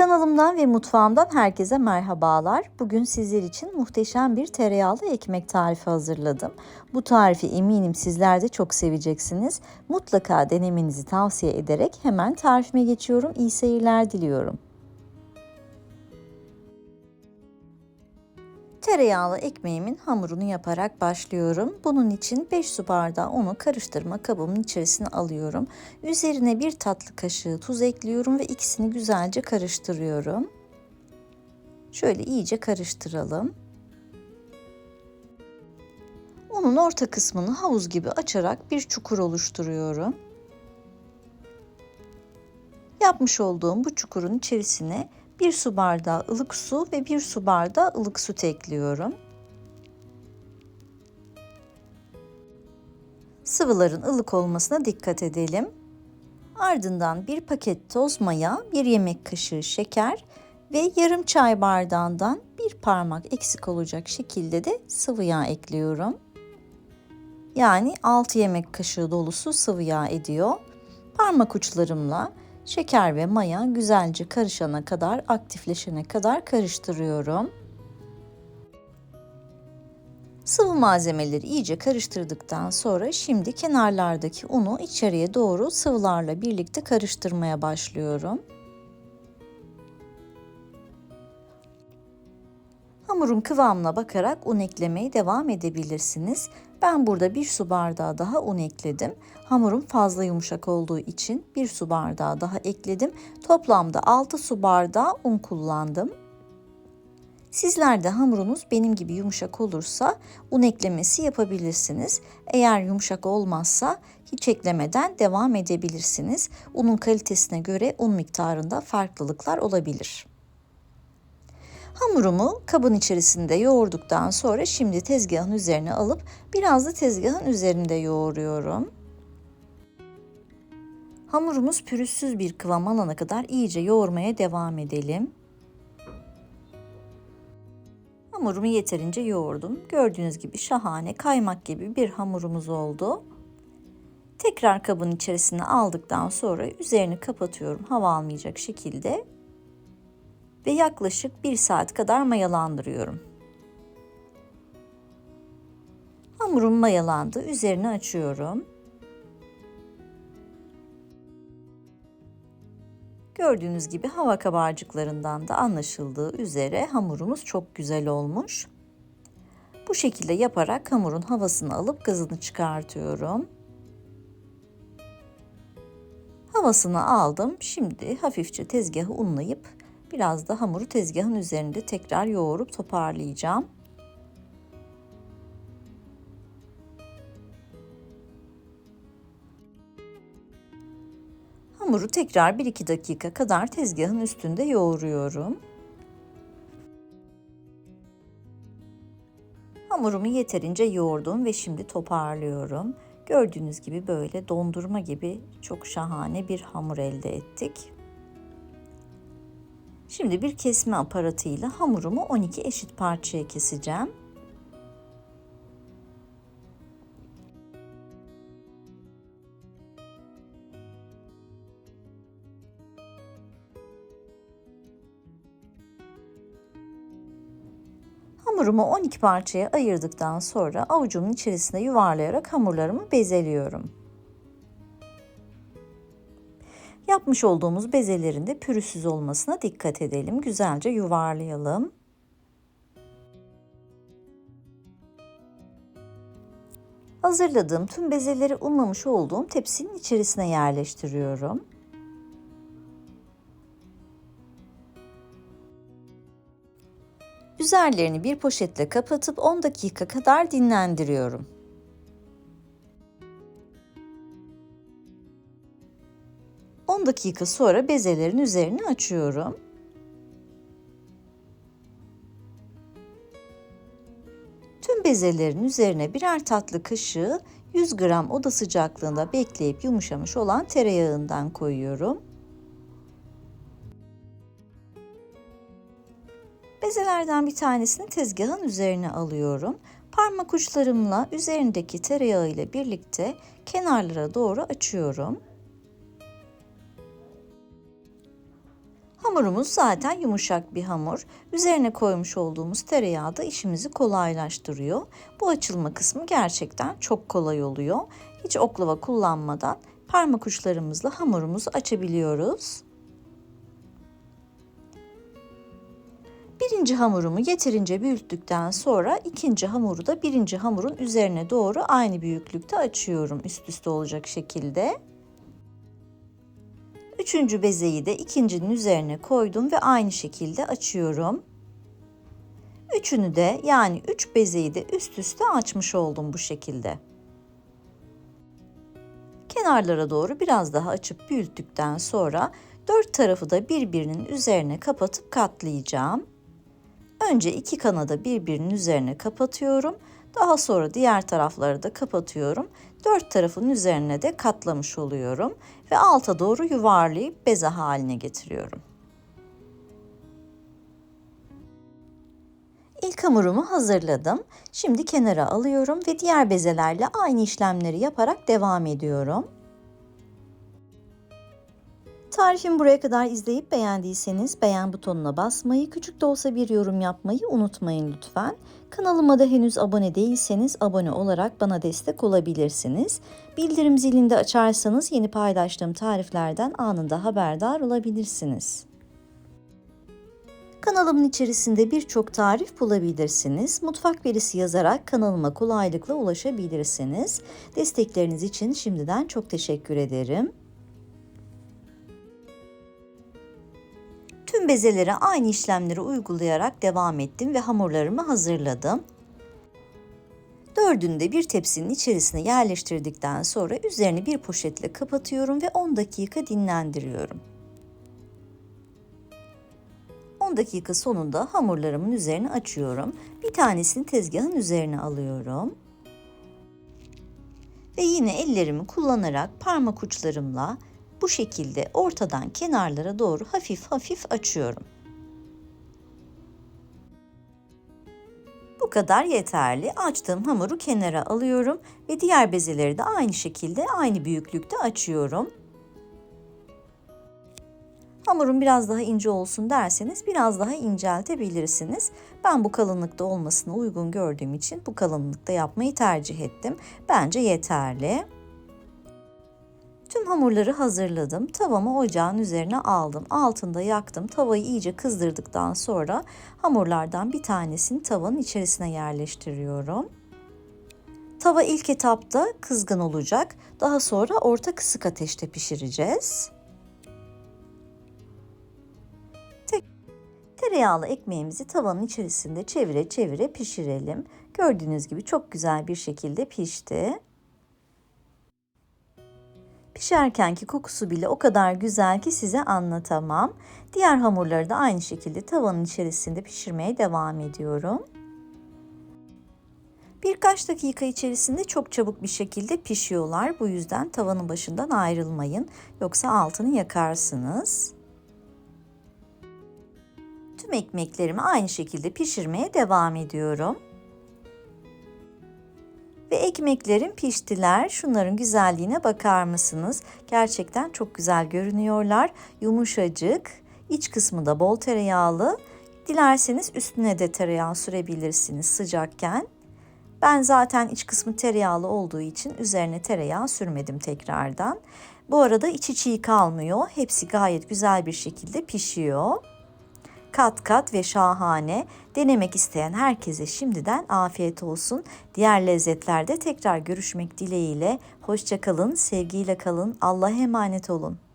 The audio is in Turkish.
Kanalımdan ve mutfağımdan herkese merhabalar. Bugün sizler için muhteşem bir tereyağlı ekmek tarifi hazırladım. Bu tarifi eminim sizler de çok seveceksiniz. Mutlaka denemenizi tavsiye ederek hemen tarifime geçiyorum. İyi seyirler diliyorum. Tereyağlı ekmeğimin hamurunu yaparak başlıyorum. Bunun için 5 su bardağı unu karıştırma kabımın içerisine alıyorum. Üzerine bir tatlı kaşığı tuz ekliyorum ve ikisini güzelce karıştırıyorum. Şöyle iyice karıştıralım. Unun orta kısmını havuz gibi açarak bir çukur oluşturuyorum. Yapmış olduğum bu çukurun içerisine 1 su bardağı ılık su ve 1 su bardağı ılık süt ekliyorum. Sıvıların ılık olmasına dikkat edelim. Ardından bir paket toz maya, bir yemek kaşığı şeker ve yarım çay bardağından bir parmak eksik olacak şekilde de sıvı yağ ekliyorum. Yani 6 yemek kaşığı dolusu sıvı yağ ediyor. Parmak uçlarımla Şeker ve maya güzelce karışana kadar, aktifleşene kadar karıştırıyorum. Sıvı malzemeleri iyice karıştırdıktan sonra şimdi kenarlardaki unu içeriye doğru sıvılarla birlikte karıştırmaya başlıyorum. Hamurun kıvamına bakarak un eklemeye devam edebilirsiniz. Ben burada bir su bardağı daha un ekledim. Hamurum fazla yumuşak olduğu için bir su bardağı daha ekledim. Toplamda 6 su bardağı un kullandım. Sizler de hamurunuz benim gibi yumuşak olursa un eklemesi yapabilirsiniz. Eğer yumuşak olmazsa hiç eklemeden devam edebilirsiniz. Unun kalitesine göre un miktarında farklılıklar olabilir. Hamurumu kabın içerisinde yoğurduktan sonra şimdi tezgahın üzerine alıp biraz da tezgahın üzerinde yoğuruyorum. Hamurumuz pürüzsüz bir kıvam alana kadar iyice yoğurmaya devam edelim. Hamurumu yeterince yoğurdum. Gördüğünüz gibi şahane kaymak gibi bir hamurumuz oldu. Tekrar kabın içerisine aldıktan sonra üzerini kapatıyorum hava almayacak şekilde ve yaklaşık 1 saat kadar mayalandırıyorum. Hamurum mayalandı. Üzerini açıyorum. Gördüğünüz gibi hava kabarcıklarından da anlaşıldığı üzere hamurumuz çok güzel olmuş. Bu şekilde yaparak hamurun havasını alıp gazını çıkartıyorum. Havasını aldım. Şimdi hafifçe tezgahı unlayıp Biraz da hamuru tezgahın üzerinde tekrar yoğurup toparlayacağım. Hamuru tekrar 1-2 dakika kadar tezgahın üstünde yoğuruyorum. Hamurumu yeterince yoğurdum ve şimdi toparlıyorum. Gördüğünüz gibi böyle dondurma gibi çok şahane bir hamur elde ettik. Şimdi bir kesme aparatıyla hamurumu 12 eşit parçaya keseceğim. Hamurumu 12 parçaya ayırdıktan sonra avucumun içerisine yuvarlayarak hamurlarımı bezeliyorum. Yapmış olduğumuz bezelerin de pürüzsüz olmasına dikkat edelim. Güzelce yuvarlayalım. Hazırladığım tüm bezeleri unlamış olduğum tepsinin içerisine yerleştiriyorum. Üzerlerini bir poşetle kapatıp 10 dakika kadar dinlendiriyorum. 10 dakika sonra bezelerin üzerini açıyorum. Tüm bezelerin üzerine birer tatlı kaşığı 100 gram oda sıcaklığında bekleyip yumuşamış olan tereyağından koyuyorum. Bezelerden bir tanesini tezgahın üzerine alıyorum. Parmak uçlarımla üzerindeki tereyağı ile birlikte kenarlara doğru açıyorum. Hamurumuz zaten yumuşak bir hamur. Üzerine koymuş olduğumuz tereyağı da işimizi kolaylaştırıyor. Bu açılma kısmı gerçekten çok kolay oluyor. Hiç oklava kullanmadan parmak uçlarımızla hamurumuzu açabiliyoruz. Birinci hamurumu yeterince büyüttükten sonra ikinci hamuru da birinci hamurun üzerine doğru aynı büyüklükte açıyorum üst üste olacak şekilde. Üçüncü bezeyi de ikincinin üzerine koydum ve aynı şekilde açıyorum. Üçünü de yani üç bezeyi de üst üste açmış oldum bu şekilde. Kenarlara doğru biraz daha açıp büyüttükten sonra dört tarafı da birbirinin üzerine kapatıp katlayacağım. Önce iki kanadı birbirinin üzerine kapatıyorum. Daha sonra diğer tarafları da kapatıyorum. Dört tarafın üzerine de katlamış oluyorum ve alta doğru yuvarlayıp beze haline getiriyorum. İlk hamurumu hazırladım. Şimdi kenara alıyorum ve diğer bezelerle aynı işlemleri yaparak devam ediyorum. Tarifimi buraya kadar izleyip beğendiyseniz beğen butonuna basmayı, küçük de olsa bir yorum yapmayı unutmayın lütfen. Kanalıma da henüz abone değilseniz abone olarak bana destek olabilirsiniz. Bildirim zilini de açarsanız yeni paylaştığım tariflerden anında haberdar olabilirsiniz. Kanalımın içerisinde birçok tarif bulabilirsiniz. Mutfak verisi yazarak kanalıma kolaylıkla ulaşabilirsiniz. Destekleriniz için şimdiden çok teşekkür ederim. Bezelere aynı işlemleri uygulayarak devam ettim ve hamurlarımı hazırladım. Dördünü de bir tepsinin içerisine yerleştirdikten sonra üzerini bir poşetle kapatıyorum ve 10 dakika dinlendiriyorum. 10 dakika sonunda hamurlarımın üzerine açıyorum. Bir tanesini tezgahın üzerine alıyorum. Ve yine ellerimi kullanarak parmak uçlarımla bu şekilde ortadan kenarlara doğru hafif hafif açıyorum. Bu kadar yeterli. Açtığım hamuru kenara alıyorum ve diğer bezeleri de aynı şekilde aynı büyüklükte açıyorum. Hamurum biraz daha ince olsun derseniz biraz daha inceltebilirsiniz. Ben bu kalınlıkta olmasını uygun gördüğüm için bu kalınlıkta yapmayı tercih ettim. Bence yeterli. Tüm hamurları hazırladım. Tavamı ocağın üzerine aldım. Altında yaktım. Tavayı iyice kızdırdıktan sonra hamurlardan bir tanesini tavanın içerisine yerleştiriyorum. Tava ilk etapta kızgın olacak. Daha sonra orta kısık ateşte pişireceğiz. Tereyağlı ekmeğimizi tavanın içerisinde çevire çevire pişirelim. Gördüğünüz gibi çok güzel bir şekilde pişti. Pişerkenki kokusu bile o kadar güzel ki size anlatamam. Diğer hamurları da aynı şekilde tavanın içerisinde pişirmeye devam ediyorum. Birkaç dakika içerisinde çok çabuk bir şekilde pişiyorlar. Bu yüzden tavanın başından ayrılmayın. Yoksa altını yakarsınız. Tüm ekmeklerimi aynı şekilde pişirmeye devam ediyorum. Ve ekmeklerim piştiler. Şunların güzelliğine bakar mısınız? Gerçekten çok güzel görünüyorlar. Yumuşacık. İç kısmı da bol tereyağlı. Dilerseniz üstüne de tereyağı sürebilirsiniz sıcakken. Ben zaten iç kısmı tereyağlı olduğu için üzerine tereyağı sürmedim tekrardan. Bu arada içi çiğ kalmıyor. Hepsi gayet güzel bir şekilde pişiyor kat kat ve şahane. Denemek isteyen herkese şimdiden afiyet olsun. Diğer lezzetlerde tekrar görüşmek dileğiyle. Hoşça kalın, sevgiyle kalın. Allah'a emanet olun.